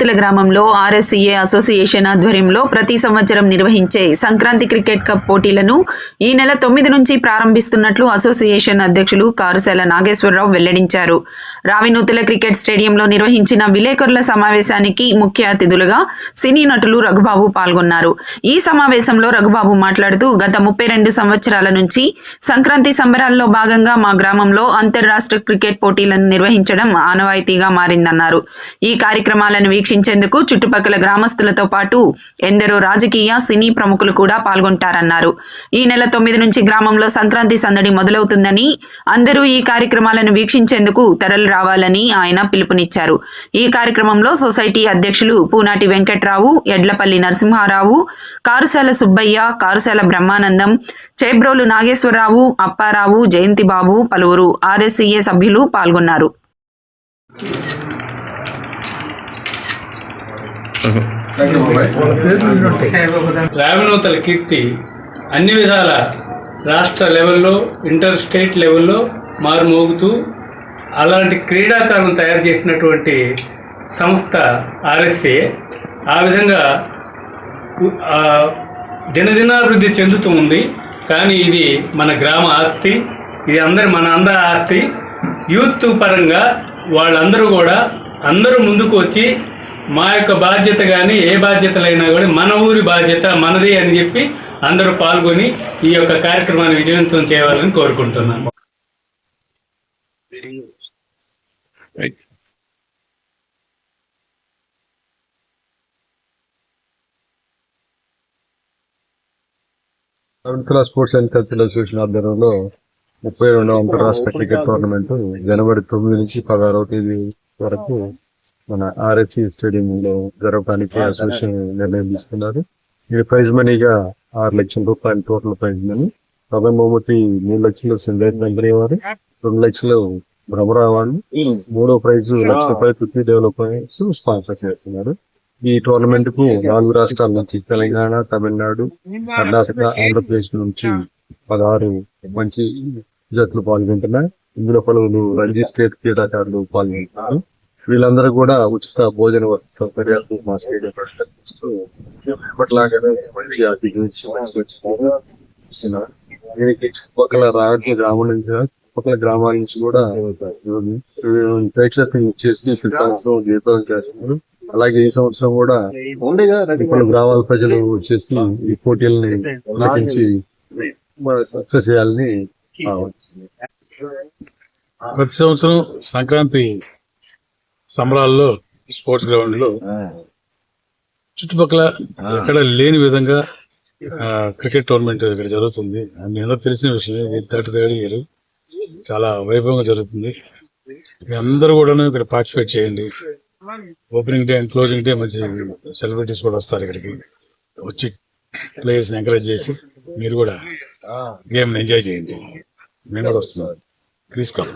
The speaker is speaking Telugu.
తుల గ్రామంలో ఆర్ఎస్సీఏ అసోసియేషన్ ఆధ్వర్యంలో ప్రతి సంవత్సరం నిర్వహించే సంక్రాంతి క్రికెట్ కప్ పోటీలను ఈ నెల తొమ్మిది నుంచి ప్రారంభిస్తున్నట్లు అసోసియేషన్ అధ్యక్షులు కారుశాల నాగేశ్వరరావు వెల్లడించారు. రావినూతుల క్రికెట్ స్టేడియంలో నిర్వహించిన విలేకరుల సమావేశానికి ముఖ్య అతిథులుగా సినీ నటులు రఘుబాబు పాల్గొన్నారు. ఈ సమావేశంలో రఘుబాబు మాట్లాడుతూ గత ముప్పై రెండు సంవత్సరాల నుంచి సంక్రాంతి సంబరాల్లో భాగంగా మా గ్రామంలో అంతర్రాష్ట్ర క్రికెట్ పోటీలను నిర్వహించడం ఆనవాయితీగా మారిందన్నారు. ఈ కార్యక్రమాలను వీక్షించేందుకు చుట్టుపక్కల గ్రామస్తులతో పాటు ఎందరో రాజకీయ సినీ ప్రముఖులు కూడా పాల్గొంటారన్నారు. ఈ నెల తొమ్మిది నుంచి గ్రామంలో సంక్రాంతి సందడి మొదలవుతుందని అందరూ ఈ కార్యక్రమాలను వీక్షించేందుకు తరలి రావాలని ఆయన పిలుపునిచ్చారు. ఈ కార్యక్రమంలో సొసైటీ అధ్యక్షులు పూనాటి వెంకట్రావు ఎడ్లపల్లి నరసింహారావు కారుశాల సుబ్బయ్య కారుశాల బ్రహ్మానందం చేబ్రోలు నాగేశ్వరరావు అప్పారావు జయంతిబాబు పలువురు ఆర్ఎస్సీఏ సభ్యులు పాల్గొన్నారు. రావినూతల కీర్తి అన్ని విధాల రాష్ట్ర లెవెల్లో ఇంటర్ స్టేట్ లెవెల్లో మారుమోగుతూ అలాంటి క్రీడాకారులను తయారు చేసినటువంటి సంస్థ ఆర్ఎస్ఏ. ఆ విధంగా దినదినాభివృద్ధి చెందుతూ ఉంది. కానీ ఇది మన గ్రామ ఆస్తి ఇది అందరి మన అందరి ఆస్తి. యూత్ పరంగా వాళ్ళందరూ కూడా అందరూ ముందుకు వచ్చి మా యొక్క బాధ్యత కానీ ఏ బాధ్యతలైనా కూడా మన ఊరి బాధ్యత మనది అని చెప్పి అందరూ పాల్గొని ఈ యొక్క కార్యక్రమాన్ని విజయవంతం చేయాలని కోరుకుంటున్నాను. స్పోర్ట్స్ అండ్ కల్చరల్ అసోసియేషన్ ఆధ్వర్యంలో ముప్పై రెండవ అంతర్రాష్ట్ర క్రికెట్ టోర్నమెంట్ జనవరి తొమ్మిది నుంచి పదహారవ తేదీ వరకు మన ఆర్ఎఫ్సి స్టేడియంలో జరగడానికి అసోసియేషన్ నిర్ణయం తీసుకున్నారు. ఇది ప్రైజ్ మనీగా ఆరు లక్షల రూపాయలు టోటల్ ప్రైజ్ మనీ ప్రథమ బహుమతి మూడు లక్షలు సింధైర్ కంపెనీ వారు రెండు లక్షలు భ్రమరావు వాళ్ళు. మూడో ప్రైజ్ లక్ష రూపాయలు పృథ్వీ డెవలప్మెంట్స్ స్పాన్సర్ చేస్తున్నారు. ఈ టోర్నమెంట్కు నాలుగు రాష్ట్రాల నుంచి తెలంగాణ తమిళనాడు కర్ణాటక ఆంధ్రప్రదేశ్ నుంచి పదహారు మంచి జట్లు పాల్గొంటున్నాయి. ఇందులో పలువురు రంజీ స్టేట్ క్రీడాకారులు పాల్గొంటున్నారు. వీళ్ళందరూ కూడా ఉచిత భోజన వసతి సౌకర్యాలు మా స్టేడియం ప్రదర్శిస్తూ ఎప్పటిలాగానే మంచి దీనికి చుట్టుపక్కల రావట్ల గ్రామం నుంచి చుట్టుపక్కల గ్రామాల నుంచి కూడా ప్రేక్షకులు ఇచ్చేసి ప్రతి సంవత్సరం జీవితం చేస్తున్నారు అలాగే ఈ సంవత్సరం కూడా ఇప్పుడు గ్రామాల ప్రజలు వచ్చేసి ఈ పోటీలని నటించి సక్సెస్ చేయాలని ప్రతి సంవత్సరం సంక్రాంతి సంబరాల్లో స్పోర్ట్స్ గ్రౌండ్లో చుట్టుపక్కల ఎక్కడ లేని విధంగా క్రికెట్ టోర్నమెంట్ ఇక్కడ జరుగుతుంది. మీ అందరూ తెలిసిన విషయమే ఇది థర్టీ థర్డ్ ఇయర్ చాలా వైభవంగా జరుగుతుంది. అందరూ కూడా ఇక్కడ పార్టిసిపేట్ చేయండి. Opening day and closing day మంచి సెలబ్రిటీస్ కూడా వస్తారు ఇక్కడికి. వచ్చి ప్లేయర్స్ ఎంకరేజ్ చేసి మీరు కూడా గేమ్ ఎంజాయ్ చేయండి. మేము కూడా వస్తున్నాం. కమ్.